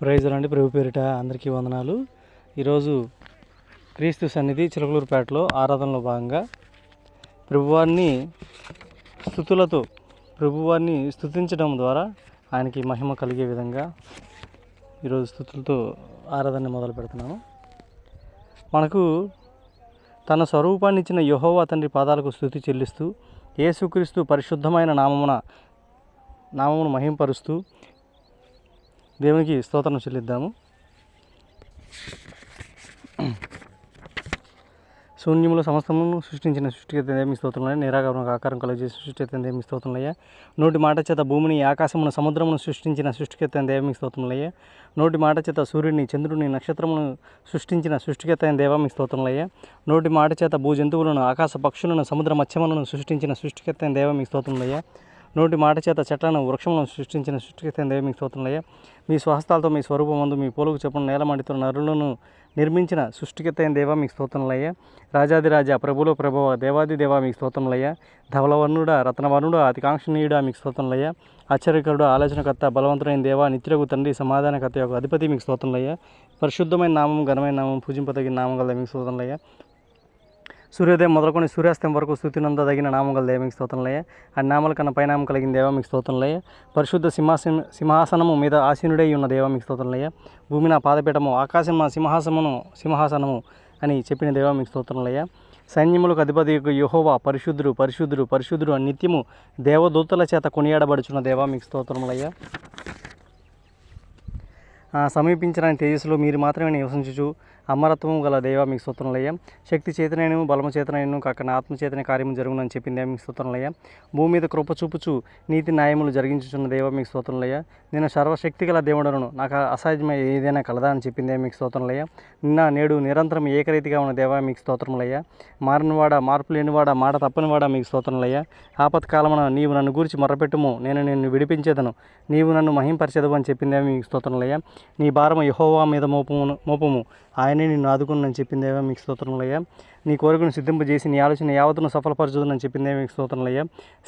Praise అండి ప్రభు పేరిట అందరికీ వందనాలు. ఈరోజు క్రీస్తు సన్నిధి చిలకలూరుపేటలో ఆరాధనలో భాగంగా ప్రభువారిని స్థుతులతో ప్రభువారిని స్థుతించడం ద్వారా ఆయనకి మహిమ కలిగే విధంగా ఈరోజు స్థుతులతో ఆరాధన మొదలు పెడుతున్నాము. మనకు తన స్వరూపాన్ని ఇచ్చిన యహోవా తండ్రి పాదాలకు స్థుతి చెల్లిస్తూ యేసుక్రీస్తు పరిశుద్ధమైన నామమున నామమును మహింపరుస్తూ దేవునికి స్తోత్రం చెల్లిద్దాము. శూన్యములు సమస్తమును సృష్టించిన సృష్టికర్త మీ స్తోత్రంలో నిరాకారం ఆకారం కలిగి సృష్టికర్త మీ స్తోత్రంలయ్య నోటి మాట చేత భూమిని ఆకాశమును సముద్రమును సృష్టించిన సృష్టికైతే దేవ మీ స్తోత్రంలయ్య నోటి మాట చేత సూర్యుని చంద్రుని నక్షత్రమును సృష్టించిన సృష్టికర్త మీ స్తోత్రంలయ్య నోటి మాట చేత భూ జంతువులను ఆకాశ పక్షులను సముద్ర మత్స్యములను సృష్టించిన సృష్టికత దేవ మీ స్తోత్రంలయ్య నోటి మాట చేత చెట్లను వృక్షములను సృష్టించిన సృష్టికర్త దేవి మీకు స్తోత్రంలయ్య మీ స్వహస్తాలతో మీ స్వరూపమందు మీ పోలుకు చెప్పిన నేల నరులను నిర్మించిన సృష్టికర్త దేవ దేవా మీకు స్తోత్రంలయ్య రాజాదిరాజా ప్రభులో ప్రభువ దేవాది దేవా మీకు స్తోత్రంలయ్య ధవలవర్ణుడ రత్నవర్ణుడు అతికాంక్షణీయుడా మీకు స్తోత్రంలయ్య ఆశ్చర్యకరుడు ఆలోచనకర్త బలవంతుడైన దేవా నిత్యకు తండ్రి సమాధానకర్త యొక్క అధిపతి మీకు స్తోత్రంలయ్య పరిశుద్ధమైన నామం ఘనమైన నామం పూజింపదగిన నామం గల మీకు స్తోత్రంలయ్య సూర్యోదయం మొదలుకొని సూర్యాస్తం వరకు స్థుతినందదగిన నామం గల దేవ మీకు స్తోత్రంలయ్య ఆ నామల కన్నా పైనామం కలిగిన దేవ మీకు స్తోత్రంలయ్య పరిశుద్ధ సింహాసన సింహాసనము మీద ఆసీనుడై ఉన్న దేవ మీకు స్తోత్రంలయ్య భూమి నా పాదపీఠము ఆకాశం నా సింహాసమును సింహాసనము అని చెప్పిన దేవ మీకు స్తోత్రంలయ్య సైన్యములకు అధిపతి యహోవా పరిశుద్ధుడు పరిశుద్ధుడు పరిశుద్ధుడు అని నిత్యము దేవదూతల చేత కొనియాడబడుచున్న దేవ మీకు స్తోత్రములయ్య. సమీపించడానికి తేజస్సులో మీరు మాత్రమే నివసించుచు అమరత్వం గల దేవ మీకు స్తోత్రంలయ్య శక్తి చేతనైనను బలము చేతనైనను కాక ఆత్మచేతన కార్యము జరుగునని చెప్పింది మీకు స్తోత్రంలయ్య భూమి మీద కృప చూపుచు నీతి న్యాయములు జరిగించుచున్న దేవ మీకు స్తోత్రంలయ్య నేను సర్వశక్తి గల దేవుడను నాకు అసాధ్యమై ఏదైనా కలదా అని చెప్పింది మీకు స్తోత్రంలయ్య నిన్న నేడు నిరంతరం ఏకరీతిగా ఉన్న దేవ మీకు స్తోత్రములయ్య. మారినవాడ మార్పు లేనివాడ మాట తప్పనివాడ మీకు స్తోత్రంలయ్య ఆపత్కాలమున నీవు నన్ను గురించి మొర్రపెట్టుము నేను నిన్ను విడిపించేదను. నీవు నన్ను మహింపరిచేదవు అని చెప్పిందే మీకు స్తోత్రంలయ్య నీ భారము యహోవా మీద మోపము మోపము. ఆయన నిన్ను ఆదుకుని చెప్పిందేవా మీకు స్తోత్రంలయ్య నీ కోరికను సిద్ధింపజేసి నీ ఆలోచన యావత్తును సఫలపరచుదని చెప్పిందేవా మీకు స్తోత్రంలయ్య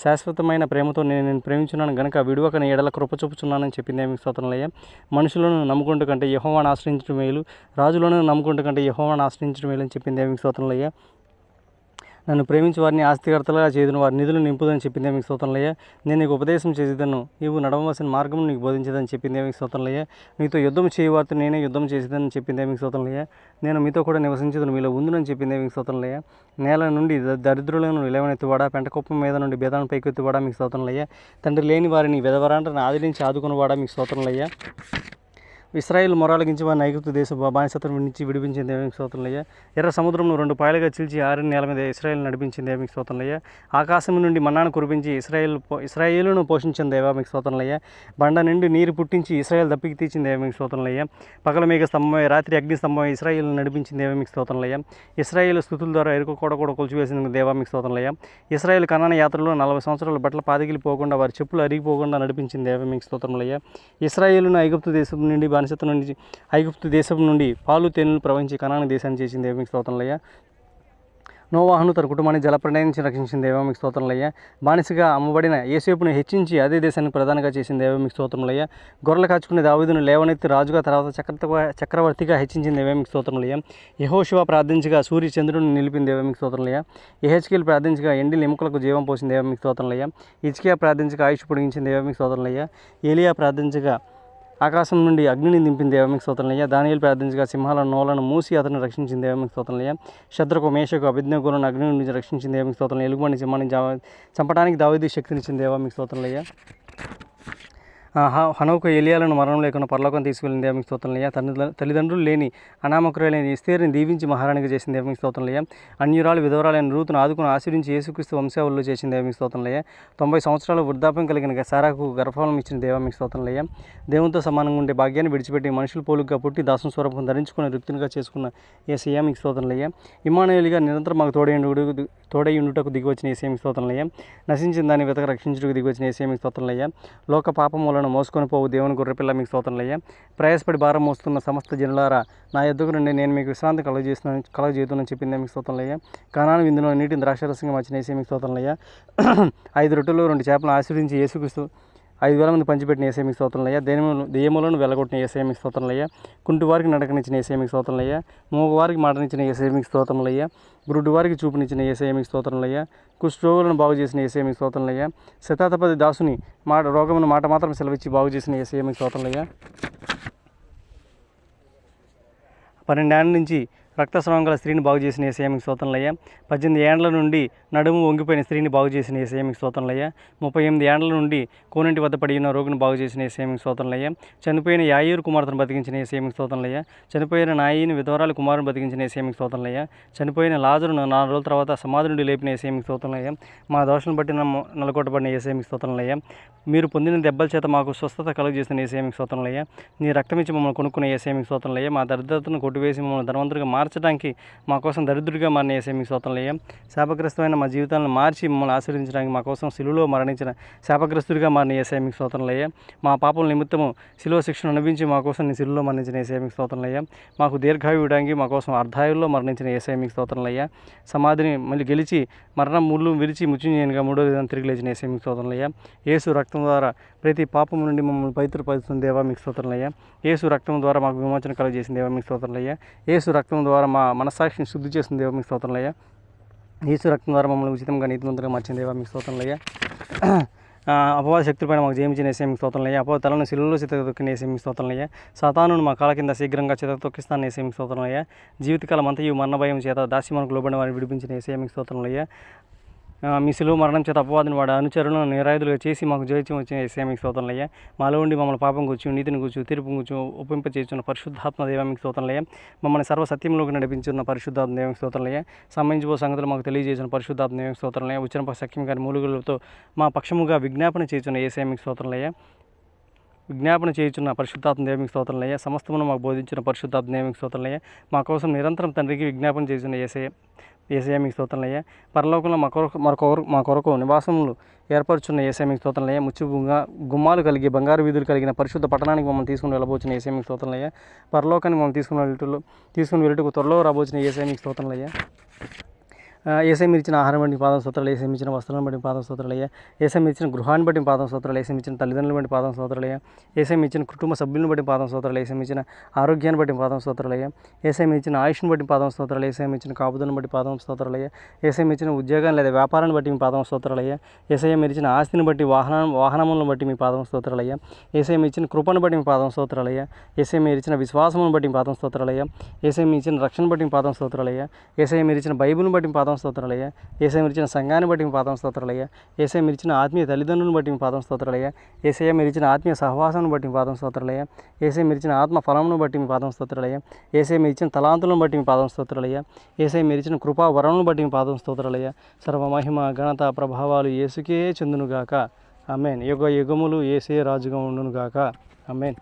శాశ్వతమైన ప్రేమతో నేను నేను ప్రేమించున్నాను గనుక విడువక నీ ఎడల కృపచూపుచున్నానని చూపుచున్నానని చెప్పిందే మీకు స్తోత్రంలయ్య మనుషులను నమ్ముకుంటూ కంటే యహోవాను ఆశ్రయించడం మేలు. రాజులను నమ్ముకుంటూ కంటే యహోవాను ఆశ్రయించడం మేలు అని చెప్పిందే మీకు నన్ను ప్రేమించి వారిని ఆస్తికర్తలుగా చేదును వారి నిధులు నింపుదని చెప్పిందే మీకు స్తోత్రంలయ్య నేను నీకు ఉపదేశం చేసేదను నీవు నడవలసిన మార్గం నీకు బోధించేదని చెప్పిందే మీకు సోతనలయ్య నీతో యుద్ధం చేయవారితో నేనే యుద్ధం చేసేదని చెప్పిందే మీకు స్తోత్రంలయ్య నేను మీతో కూడా నివసించేదను మీలో ఉందని చెప్పిందే మీకు స్తోత్రంలయ్య నేల నుండి దరిద్రులను లేవనెత్తువాడా పెంటకుప్పం మీద నుండి బేదాన్ని పైకెత్తువాడా మీకు స్తోత్రంలయ్య తండ్రి లేని వారిని వెదవరాంటను ఆదరించి ఆదుకునివాడా మీకు స్తోత్రంలయ్య ఇస్రాయిల్ మొరాలగించి వారిని ఐగుప్తు దేశ బానిసత్వం నుంచి విడిపించిన దేవికి స్తోత్రంలయ్య. ఎర్ర సముద్రంను రెండు పాయలుగా చీల్చి ఆరిన నేల మీద ఇస్రాయిల్ నడిపించిన దేవికి స్తోత్రంలయ్య. ఆకాశం నుండి మన్నాను కురిపించి ఇస్రాయిల్ పో- ఇస్రాయేలును పోషించిన దేవామికి స్తోత్రంలయ్య. బండ నుండి నీరు పుట్టించి ఇస్రాయిల్ దప్పికి తీర్చిన దేవామికి స్తోత్రంలయ్య. పగల మేఘ స్తంభమై రాత్రి అగ్ని స్తంభమై ఇస్రాయేల్ నడిపించిన మీకు స్తోత్రంలయ్య. ఇస్రాయిల్ స్థుతుల ద్వారా ఎరుక కూడా కూడా దేవా దేవామికి స్తోత్రంలయ్య. ఇస్రాయిల్ కన్నాన యాత్రలో నలభై సంవత్సరాల బట్టల పాదగిలిపోకుండా వారి చెప్పులు అరిగిపోకుండా నడిపించిన మీకు స్తోత్రంలయ్య. ఇస్రాయిల్ను ఐగుప్తు దేశం నుండి బానిసత్వం నుండి ఐగుప్తు దేశం నుండి పాలు తేనెలు ప్రవహించి కణాన్ని దేశాన్ని చేసిన దేవామికి స్తోత్రంలయ్య నోవాహను తన కుటుంబాన్ని జలప్రళయం నుంచి రక్షించిన దేవామికి స్తోత్రంలయ్య బానిసగా అమ్మబడిన ఏసేపును హెచ్చించి అదే దేశానికి ప్రధానంగా చేసిన దేవామికి స్తోత్రంలయ్య గొర్రెలు కాచుకునే దావిదును లేవనెత్తి రాజుగా తర్వాత చక్రవర్తి చక్రవర్తిగా హెచ్చించిన దేవామికి స్తోత్రంలయ్య యహోశివ ప్రార్థించగా సూర్య చంద్రుని నిలిపిన దేవామికి స్తోత్రంలయ్య ఎహెచ్కేలు ప్రార్థించగా ఎండి ఎముకలకు జీవం పోసిన దేవామికి స్తోత్రంలయ్య ఇచ్కియా ప్రార్థించగా ఆయుష్ పొడిగించిన దేవామికి స్తోత్రంలయ్య ఏలియా ప్రార్థించగా ఆకాశం నుండి అగ్నిని దింపిన దేవమికి స్తోత్రంలయ్య. దానియలు ప్రార్థించగా సింహాల నోలను మూసి అతను రక్షించింది దేవమికి స్తోత్రంలయ్య. శత్రుకు మేషకు అభిజ్ఞగులను అగ్ని నుండి రక్షించింది దేవమికి స్తోత్రం ఎలుగుబండి సింహాన్ని చంపడానికి దావేది శక్తినిచ్చింది దేవమికి స్తోత్రంలయ్య. హనోకు ఎలియాలను మరణం లేకుండా పరలోకం తీసుకెళ్ళిన దేవమికి స్తోత్రంలయ్య తల్లి తల్లిదండ్రులు లేని అనామకురైన ఇస్తేరిని దీవించి మహారాణిగా చేసిన దేవమికి స్తోత్రంలయ్య అన్యురాలు విధవరాలైన రూతును ఆదుకుని ఆశ్రయించి యేసుక్రీస్తు వంశావళిలో చేసిన దేవమికి స్తోత్రంలయ్య తొంభై సంవత్సరాల వృద్ధాప్యం కలిగిన సారాకు గర్భఫలం ఇచ్చిన దేవమికి స్తోత్రంలయ్య దేవునితో సమానంగా ఉండే భాగ్యాన్ని విడిచిపెట్టి మనుషులు పోలుగా పుట్టి దాసం స్వరూపం ధరించుకుని రుక్తునిగా చేసుకున్న ఏసయ్య మీకు స్తోత్రంలయ్య ఇమానుయేలుగా నిరంతరం మాకు తోడైండు తోడై ఉండుటకు దిగివచ్చిన ఏసేమి స్తోత్రంలయ్య నశించిన దాన్ని వెతక రక్షించుటకు దిగివచ్చిన ఏసేమి స్తోత్రంలయ్య లోక పాపములను మోసుకొని పోవు. దేవుని గొర్రెపిల్ల మీకు స్తోత్రంలయ్య. ప్రయాసపడి భారం మోస్తున్న సమస్త జనులారా నా ఎద్దుకు నుండి నేను మీకు విశ్రాంతి కలుగజేస్తున్న కలుగజేతునని చెప్పింది మీకు స్తోత్రంలయ్య. కణాను విందులో నీటిని ద్రాక్షరసంగా వచ్చిన మీకు స్తోత్రంలయ్య. ఐదు రొట్టెలు రెండు చేపలను ఆశ్రయించి యేసుక్రీస్తు ఐదు వేల మంది పంచిపెట్టిన ఏసే స్తోత్రంలయ్యా దెయ్యములను దయ్యములను వెలగొట్టిన ఏసే స్తోత్రంలయ్యా కుంటి వారికి నడకనిచ్చిన ఏసే స్తోత్రంలయ్యా మూగవారికి మాటనిచ్చిన ఏసే స్తోత్రంలయ్యా గురుడు వారికి చూపునిచ్చిన ఏసే మీకు స్తోత్రంలయ్యా కుష్ఠరోగులను బాగు చేసిన ఏసే స్తోత్రంలయ్యా శతాధిపతి దాసుని మాట రోగమును మాట మాత్రం సెలవిచ్చి బాగు చేసిన ఏసే మీకు స్తోత్రంలయ్యా పన్నెండేళ్ళ నుంచి రక్తస్రావం గల స్త్రీని బాగు చేసిన ఏసీఎంకి స్తోత్రంలయ్యా పద్దెనిమిది ఏండ్ల నుండి నడుము వంగిపోయిన స్త్రీని బాగు చేసిన ఏసీఎంకి స్తోత్రంలయ్యా ముప్పై ఎనిమిది ఏండ్ల నుండి కోనంటి వద్ద పడి ఉన్న రోగిని బాగు చేసిన ఏసీఎంకి స్తోత్రంలయ్యా చనిపోయిన యాయూరు కుమార్తెను బతికించిన ఏసీఎంకి స్తోత్రంలయ్యా చనిపోయిన నాయిని విధవరాలు కుమారుని బతికించిన ఏసీఎంకి స్తోత్రంలయ్యా చనిపోయిన లాజరును నాలుగు రోజుల తర్వాత సమాధి నుండి లేపిన ఏసీఎంకి స్తోత్రంలయ్యా మా దోషం బట్టి నలకొట్టబడిన నలగొట్టబడిన ఏసీఎంకి స్తోత్రంలయ్యా మీరు పొందిన దెబ్బల చేత మాకు స్వస్థత కలుగజేసిన ఏసీఎంకి స్తోత్రంలయ్యా నీ రక్తం ఇచ్చి మమ్మల్ని కొనుక్కున్న ఏసీఎంకి స్తోత్రంలయ్యా మా దరిద్రతను కొట్టివేసి మమ్మల్ని ధనవంతుడిగా మార్చడానికి మా కోసం దరిద్రుడిగా మారిన ఏసీఎంకి స్తోత్రంలయ్యా శాపగ్రస్తమైన మా జీవితాలను మార్చి మమ్మల్ని ఆశీర్వదించడానికి మా కోసం సిలువలో మరణించిన శాపగ్రస్తుడిగా మారిన ఏసీఎంకి స్తోత్రంలయ్యా. మా పాపల నిమిత్తము శిలువ శిక్షణ అనుభవించి మా కోసం నీ సిలువలో మరణించిన ఏసీఎంకి స్తోత్రంలయ్యా. మాకు దీర్ఘాయు మా కోసం అర్ధాయుల్లో మరణించిన ఏసీఎంకి స్తోత్రంలయ్యా. సమాధిని మళ్ళీ గెలిచి మరణం ముళ్ళు విరిచి ముచ్చుంజేనుగా మూడో విధానం తిరిగి లేచిన ఏసీఎంకి స్తోత్రంలయ్యా. యేసు రక్తం ద్వారా ప్రతి పాపం నుండి మమ్మల్ని పవిత్రపరుస్తుంది దేవా మీకు స్తోత్రంలయ్యా. ఏసు రక్తం ద్వారా మాకు విమోచన కలుగజేసిన దేవా మీకు స్తోత్రంలయ్యా. ఏసు రక్తం ద్వారా మా మనస్సాక్షిని శుద్ధి చేసిన దేవా మీకు స్తోత్రంలయ్యా. యేసు రక్తం ద్వారా మమ్మల్ని ఉచితంగా నీతిమంతులుగా మార్చిందేవా? మీకు స్తోత్రంలయ్యా అపవాద శక్తులపైన మాకు జయించిన ఏసే మీకు స్తోత్రంలయ్యా అపవాద తలను సిలువలో చితక తొక్కిన ఏసే మీకు స్తోత్రంలయ్యా సాతానును మా కాళ్ళ కింద శీఘ్రంగా చితక తొక్కిస్తాను ఏసే మీకు స్తోత్రంలయ్యా జీవితకాలం అంతయు మరణ భయం చేత దాసి మనకు లోబడిన వారిని విడిపించిన ఏసే మీకు స్తోత్రంలయ్యా మీ సిలువ మరణం చేత అపవాదిని వాడు అనుచరులను నిరాయుధులుగా చేసి మాకు జయించి వచ్చిన ఏసే మీకు స్తోత్రంలయ్యా. మాలో ఉండి మమ్మల్ని పాపం కూర్చు నీతిని కూర్చు తీర్పు కూర్చు ఒప్పింప చేస్తున్న పరిశుద్ధాత్మ దేవ మీకు స్తోత్రంలయ్యా. మమ్మల్ని సర్వ సత్యంలోకి నడిపించున్న పరిశుద్ధాత్మ దేవ మీకు స్తోత్రంలయ్యా. సంబంధించిన సంగతులు మాకు తెలియజేసిన పరిశుద్ధాత్మ దేవ మీకు స్తోత్రంలయ్యా. సఖ్యం గారి మూలుగులతో మా పక్షముగా విజ్ఞాపన చేస్తున్న ఏసే మీకు స్తోత్రంలయ్యా. విజ్ఞాపన చేయుచున్న పరిశుద్ధాత్మ దేవికి స్తోత్రంలయ్య. సమస్తమును మాకు బోధించిన పరిశుద్ధాత్మ దేవికి స్తోత్రంలయ్య. మా కోసం నిరంతరం తండ్రికి విజ్ఞాపన చేసిన ఏసే ఏసయ మీకు స్తోత్రంలయ్య. పరలోకంలో మా కొరకు మరొక మా కొరకు నివాసములు ఏర్పరచున్న ఏసయ మీకు స్తోత్రంలయ్య. ముచ్చు గుమ్మాలు కలిగి బంగారు వీధులు కలిగిన పరిశుద్ధ పట్టణానికి మమ్మల్ని తీసుకుని వెళ్ళబోచిన ఏసయ మీకు స్తోత్రంలయ్య. పరలోకానికి మమ్మల్ని తీసుకుని వెళ్ళటంలో తీసుకుని వెళ్ళటకు త్వరలో రాబోచిన ఏసయ మీకు స్తోత్రంలయ్య. ఏసై మీరు ఇచ్చిన ఆహారం బట్టి పాదం స్తోత్రాలు ఏసై ఇచ్చిన వస్త్రాలను బట్టి పాదం స్తోత్రాలయ్యా ఏసై ఇచ్చిన గృహాన్ని బట్టి పాదం స్తోత్రాలు ఏసై ఇచ్చిన తల్లిదండ్రులను బట్టి పాదం స్తోత్రాలయ్యా ఏసై ఇచ్చిన కుటుంబ సభ్యులను బట్టి పాదం స్తోత్రాలు ఏసై ఇచ్చిన ఆరోగ్యాన్ని బట్టి పాదం స్తోత్రాలయ్యా ఏసై ఇచ్చిన ఆయుష్ను బట్టి పాదం స్తోత్రాలు ఏసై ఇచ్చిన కాపుదలను బట్టి పాదం స్తోత్రాలయ్యా ఏసై ఇచ్చిన ఉద్యోగాన్ని లేదా వ్యాపారాన్ని బట్టి మీ పాదం స్తోత్రాలయ్యా ఏసై మీరు ఇచ్చిన ఆస్తిని బట్టి వాహనం వాహనములను బట్టి మీ పాదం స్తోత్రాలయ్యా ఏసై ఇచ్చిన కృపను బట్టి మీ పాదం స్తోత్రాలయ్యా ఏసై మీరు ఇచ్చిన విశ్వాసమును బట్టి మీ పాదం స్తోత్రాలయ్యా ఏసై మీ ఇచ్చిన రక్షణ బట్టి మీ పాదం స్తోత్రాలయ్యా ఏసై మీరు ఇచ్చిన బైబిల్ని బట్టి మీ పాదం స్తోత్రాలయ్యా. ఏసఐ మీరు ఇచ్చిన సంఘాన్ని బట్టి మీ పాదం స్తోత్రాలయ్యా. ఏసై మీరు ఇచ్చిన ఆత్మీయ తల్లిదండ్రులను బట్టి మీ పాదం స్తోత్రాలయ్యా. ఏసయ్య మీరు ఇచ్చిన ఆత్మీయ సహవాసాన్ని బట్టి మీ పాదం స్తోత్రాలయ్యా. ఏసై మీరు ఇచ్చిన ఆత్మ ఫలమును బట్టి మీ పాదం స్తోత్రాలయ్యా. ఏసై మీరు ఇచ్చిన తలాంతులను బట్టి మీ పాదం స్తోత్రాలయ్యా. ఏసై మీరు ఇచ్చిన కృపా వరములను బట్టి మీ పాదం స్తోత్రాలయ్యా. సర్వమహిమ ఘనత ప్రభావాలు ఏసుకే చెందునుగాక. అమేన్ యుగ యుగములు ఏసే రాజుగా ఉండునుగాక. అమేన్